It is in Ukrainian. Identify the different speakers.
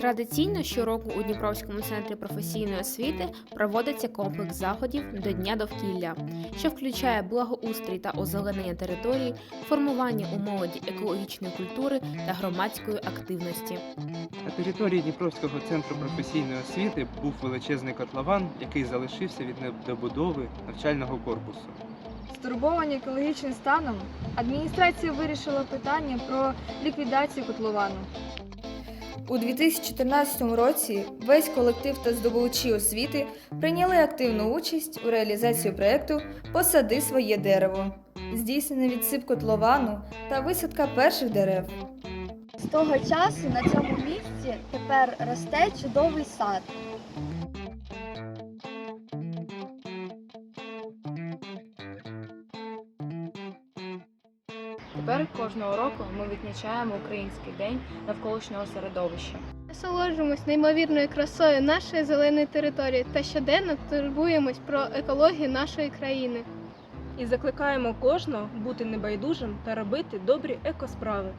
Speaker 1: Традиційно щороку у Дніпровському центрі професійної освіти проводиться комплекс заходів до Дня довкілля, що включає благоустрій та озеленення території, формування у молоді екологічної культури та громадської активності.
Speaker 2: На території Дніпровського центру професійної освіти був величезний котлован, який залишився від недобудови навчального корпусу.
Speaker 3: Стурбовані екологічним станом, адміністрація вирішила питання про ліквідацію котловану.
Speaker 4: У 2014 році весь колектив та здобувачі освіти прийняли активну участь у реалізації проєкту Посади своє дерево, здійснений відсип котловану та висадка перших дерев.
Speaker 5: З того часу на цьому місці тепер росте чудовий сад.
Speaker 6: Тепер кожного року ми відмічаємо Український день навколишнього середовища.
Speaker 7: Насолоджуємось неймовірною красою нашої зеленої території та щоденно турбуємось про екологію нашої країни.
Speaker 8: і закликаємо кожного бути небайдужим та робити добрі екосправи.